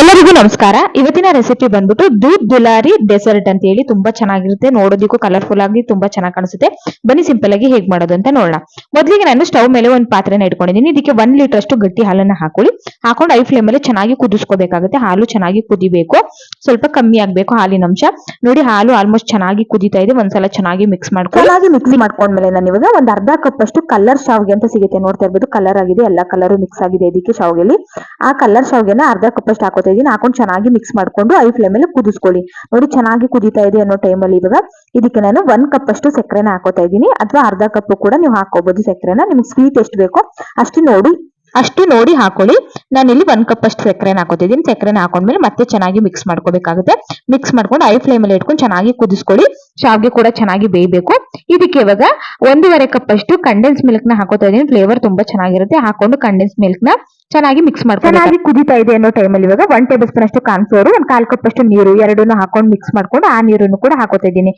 ಎಲ್ಲರಿಗೂ ನಮಸ್ಕಾರ. ಇವತ್ತಿನ ರೆಸಿಪಿ ಬಂದ್ಬಿಟ್ಟು ದೂದ್ ದುಲಾರಿ ಡೆಸರ್ಟ್ ಅಂತ ಹೇಳಿ ತುಂಬಾ ಚೆನ್ನಾಗಿರುತ್ತೆ. ನೋಡೋದಕ್ಕೂ ಕಲರ್ಫುಲ್ ಆಗಿ ತುಂಬಾ ಚೆನ್ನಾಗಿ ಕಾಣಿಸುತ್ತೆ. ಬನ್ನಿ ಸಿಂಪಲ್ ಆಗಿ ಹೇಗೆ ಮಾಡೋದು ಅಂತ ನೋಡೋಣ. ಮೊದಲಿಗೆ ನಾನು ಸ್ಟವ್ ಮೇಲೆ ಒಂದು ಪಾತ್ರೆನ ಇಟ್ಕೊಂಡಿದ್ದೀನಿ. ಇದಕ್ಕೆ ಒನ್ ಲೀಟರ್ ಅಷ್ಟು ಗಟ್ಟಿ ಹಾಲನ್ನ ಹಾಕೊಳ್ಳಿ. ಹಾಕೊಂಡು ಐ ಫ್ಲೇಮ್ ಅಲ್ಲಿ ಚೆನ್ನಾಗಿ ಕುದಿಸ್ಕೋಬೇಕಾಗುತ್ತೆ. ಹಾಲು ಚೆನ್ನಾಗಿ ಕುದಿಬೇಕು. ಸ್ವಲ್ಪ ಕಮ್ಮಿ ಆಗ್ಬೇಕು ಹಾಲಿನ ಅಂಶ. ನೋಡಿ ಹಾಲು ಆಲ್ಮೋಸ್ಟ್ ಚೆನ್ನಾಗಿ ಕುದಿತಾ ಇದೆ, ಒಂದ್ಸಲ ಚೆನ್ನಾಗಿ ಮಿಕ್ಸ್ ಮಾಡ್ಕೊಂಡು ಚೆನ್ನಾಗಿ ಮಿಕ್ಸ್ ಮಾಡ್ಕೊಂಡ್ಮೇಲೆ ನಾನು ಇವಾಗ ಒಂದ್ ಅರ್ಧ ಕಪ್ ಅಷ್ಟು ಕಲರ್ ಶಾವ್ಗೆ ಅಂತ ಸಿಗುತ್ತೆ, ನೋಡ್ತಾ ಇರ್ಬೋದು ಕಲರ್ ಆಗಿದೆ, ಎಲ್ಲಾ ಕಲರ್ ಮಿಕ್ಸ್ ಆಗಿದೆ ಇದಕ್ಕೆ ಶಾವ್ಗೆಲಿ. ಆ ಕಲರ್ ಶಾವ್ಗೆನ ಅರ್ಧ ಕಪ್ ಅಷ್ಟು ಹಾಕೋತಾ ಇದೀನಿ ಹಾಕೊಂಡು ಚೆನ್ನಾಗಿ ಮಿಕ್ಸ್ ಮಾಡ್ಕೊಂಡು ಐ ಫ್ಲೇಮ್ ಮೇಲೆ ಕುದಿಸ್ಕೊಳ್ಳಿ. ನೋಡಿ ಚೆನ್ನಾಗಿ ಕುದಿತಾ ಇದೆ ಅನ್ನೋ ಟೈಮಲ್ಲಿ ಇವಾಗ ಇದಕ್ಕೆ ನಾನು ಒಂದ್ ಕಪ್ ಅಷ್ಟು ಸಕ್ಕರೆನ ಹಾಕೋತಾ ಇದೀನಿ ಅಥವಾ ಅರ್ಧ ಕಪ್ ಕೂಡ ನೀವು ಹಾಕೋಬಹುದು ಸಕ್ಕರೆನ, ನಿಮ್ಗೆ ಸ್ವೀಟ್ ಎಷ್ಟು ಬೇಕೋ ಅಷ್ಟು ನೋಡಿ ಅಷ್ಟು ನೋಡಿ ಹಾಕೊಳ್ಳಿ. ನಾನು ಇಲ್ಲಿ ಒಂದ್ ಕಪ್ ಅಷ್ಟು ಸಕ್ಕರೆನ ಹಾಕೋತಿದ್ದೀನಿ. ಸಕ್ಕರೆನ ಹಾಕೊಂಡ್ಮೇಲೆ ಮತ್ತೆ ಚೆನ್ನಾಗಿ ಮಿಕ್ಸ್ ಮಾಡ್ಕೋಬೇಕಾಗುತ್ತೆ. ಮಿಕ್ಸ್ ಮಾಡ್ಕೊಂಡು ಐ ಫ್ಲೇಮ್ ಅಲ್ಲಿ ಇಟ್ಕೊಂಡು ಚೆನ್ನಾಗಿ ಕುದಿಸ್ಕೊಳ್ಳಿ. ಶಾವ್ಗೆ ಕೂಡ ಚೆನ್ನಾಗಿ ಬೇಯಬೇಕು. ಇದಕ್ಕೆ ಇವಾಗ ಒಂದೂವರೆ ಕಪ್ ಅಷ್ಟು ಕಂಡೆನ್ಸ್ ಮಿಲ್ಕ್ನ ಹಾಕೋತಾ ಇದ್ದೀನಿ ಫ್ಲೇವರ್ ತುಂಬಾ ಚೆನ್ನಾಗಿರುತ್ತೆ. ಹಾಕೊಂಡು ಕಂಡೆನ್ಸ್ ಮಿಲ್ಕ್ನ ಚೆನ್ನಾಗಿ ಮಿಕ್ಸ್ ಮಾಡ್ಕೊಂಡು ಚೆನ್ನಾಗಿ ಕುದೀತಾ ಇದೆ ಅನ್ನೋ ಟೈಮಲ್ಲಿ ಇವಾಗ ಒನ್ ಟೇಬಲ್ ಸ್ಪೂನ್ ಅಷ್ಟು ಕಾನ್ಫ್ಲೋರ್ ಒಂದು ಕಾಲು ಕಪ್ ಅಷ್ಟು ನೀರು ಎರಡನ್ನೂ ಹಾಕೊಂಡು ಮಿಕ್ಸ್ ಮಾಡ್ಕೊಂಡು ಆ ನೀರನ್ನು ಕೂಡ ಹಾಕೋತಾ ಇದ್ದೀನಿ.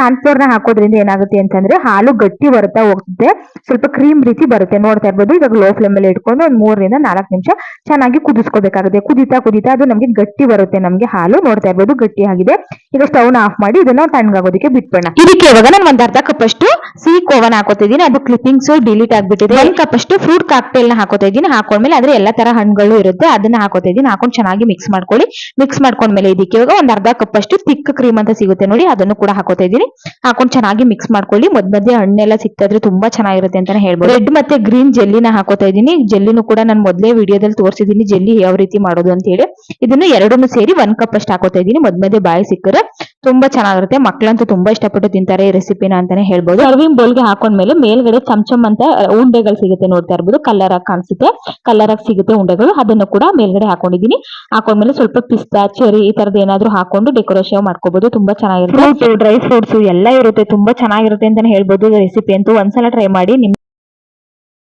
ಕಾರ್ನ್ಫ್ಲೋರ್ನ ಹಾಕೋದ್ರಿಂದ ಏನಾಗುತ್ತೆ ಅಂತಂದ್ರೆ ಹಾಲು ಗಟ್ಟಿ ಬರ್ತಾ ಹೋಗುತ್ತೆ. ಸ್ವಲ್ಪ ಕ್ರೀಮ್ ರೀತಿ ಬರುತ್ತೆ. ನೋಡ್ತಾ ಇರ್ಬೋದು. ಇವಾಗ ಲೋ ಫ್ಲೇಮ್ ಅಲ್ಲಿ ಇಟ್ಕೊಂಡು ಒಂದ್ ಮೂರರಿಂದ ನಾಲ್ಕು ನಿಮಿಷ ಚೆನ್ನಾಗಿ ಕುದಿಸ್ಕೋಬೇಕಾಗುತ್ತೆ. ಕುದಿತಾ ಕುದಿತಾ ಅದು ನಮಗೆ ಗಟ್ಟಿ ಬರುತ್ತೆ ನಮಗೆ ಹಾಲು. ನೋಡ್ತಾ ಇರ್ಬೋದು. ಗಟ್ಟಿ ಆಗಿದೆ. ಈಗ ಸ್ಟವ್ ಆಫ್ ಮಾಡಿ ಇದನ್ನ ತಣ್ಣಗಾಗೋದಕ್ಕೆ ಬಿಟ್ಬೋಣ ಇದಕ್ಕೆ ಇವಾಗ ನಾನು ಒಂದ್ ಅರ್ಧ ಕಪ್ ಅಷ್ಟು ಸಿಹಿ ಕೋವನ ಹಾಕೋತಿದ್ದೀನಿ ಅದು ಕ್ಲಿಪ್ಪಿಂಗ್ಸ್ ಡಿಲೀಟ್ ಆಗಿಬಿಟ್ಟಿದೆ. ಒಂದ್ ಕಪ್ ಅಷ್ಟು ಫ್ರೂಟ್ ಕಾಕ್ಟೇಲ್ನ ಹಾಕೋತಾ ಇದ್ದೀನಿ. ಹಾಕೊಂಡ್ಮೇಲೆ ಅದ್ರ ಎಲ್ಲಾ ತರ ಹಣ್ಣುಗಳು ಇರುತ್ತೆ, ಅದನ್ನ ಹಾಕೋತಿದ್ದೀನಿ ಹಾಕೊಂಡು ಚೆನ್ನಾಗಿ ಮಿಕ್ಸ್ ಮಾಡ್ಕೊಳ್ಳಿ. ಮಿಕ್ಸ್ ಮಾಡ್ಕೊಂಡ್ಮೇಲೆ ಇದಕ್ಕೆ ಇವಾಗ ಒಂದ್ ಅರ್ಧ ಕಪ್ ಅಷ್ಟು ತಿಕ್ ಕ್ರೀಮ್ ಅಂತ ಸಿಗುತ್ತೆ ನೋಡಿ, ಅದನ್ನು ಕೂಡ ಹಾಕೋತಾ ಇದೀನಿ. ಹಾಕೊಂಡು ಚೆನ್ನಾಗಿ ಮಿಕ್ಸ್ ಮಾಡ್ಕೊಳ್ಳಿ. ಮದ್ ಮಧ್ಯೆ ಹಣ್ಣೆಲ್ಲ ಸಿಕ್ತಾದ್ರೆ ತುಂಬಾ ಚೆನ್ನಾಗಿರುತ್ತೆ ಅಂತಾನೆ ಹೇಳ್ಬೋದು. ರೆಡ್ ಮತ್ತೆ ಗ್ರೀನ್ ಜೆಲ್ಲಿನ ಹಾಕೋತಾ ಇದೀನಿ. ಜೆಲ್ಲಿನೂ ಕೂಡ ನಾನು ಮೊದಲೇ ವಿಡಿಯೋದಲ್ಲಿ ತೋರಿಸಿದೀನಿ ಜೆಲ್ಲಿ ಯಾವ ರೀತಿ ಮಾಡೋದು ಅಂತ ಹೇಳಿ. ಇದನ್ನು ಎರಡನ್ನು ಸೇರಿ ಒಂದ್ ಕಪ್ ಅಷ್ಟು ಹಾಕೋತಾ ಇದ್ದೀನಿ ಮದ್ ಮಧ್ಯೆ ಬಾಯಿ ಸಿಕ್ಕರೆ ತುಂಬಾ ಚೆನ್ನಾಗಿರುತ್ತೆ. ಮಕ್ಕಳಂತೂ ತುಂಬಾ ಇಷ್ಟಪಟ್ಟು ತಿಂತಾರೆ ಈ ರೆಸಿಪಿನ ಅಂತಾನೆ ಹೇಳ್ಬೋದು. ಸರ್ವಿಂಗ್ ಬೌಲ್ಗೆ ಹಾಕೊಂಡ್ಮೇಲೆ ಮೇಲ್ಗಡೆ ಚಮಚಮ್ ಅಂತ ಉಂಡೆಗಳು ಸಿಗುತ್ತೆ ನೋಡ್ತಾ ಇರ್ಬೋದು. ಕಲರ್ ಆಗಿ ಕಾಣಿಸುತ್ತೆ. ಕಲರ್ ಆಗಿ ಸಿಗುತ್ತೆ ಉಂಡೆಗಳು. ಅದನ್ನು ಕೂಡ ಮೇಲ್ಗಡೆ ಹಾಕೊಂಡಿದ್ದೀನಿ. ಹಾಕೊಂಡ್ಮೇಲೆ ಸ್ವಲ್ಪ ಪಿಸ್ತಾ ಚೆರಿ ಈ ತರದ್ ಏನಾದ್ರು ಹಾಕೊಂಡು ಡೆಕೋರೇಷನ್ ಮಾಡ್ಕೋಬಹುದು ತುಂಬಾ ಚೆನ್ನಾಗಿರುತ್ತೆ. ಡ್ರೈ ಫ್ರೂಟ್ಸ್ ಎಲ್ಲ ಇರುತ್ತೆ. ತುಂಬಾ ಚೆನ್ನಾಗಿರುತ್ತೆ ಅಂತಾನೆ ಹೇಳ್ಬೋದು. ರೆಸಿಪಿ ಅಂತೂ ಒಂದ್ಸಲ ಟ್ರೈ ಮಾಡಿ ನಿಮ್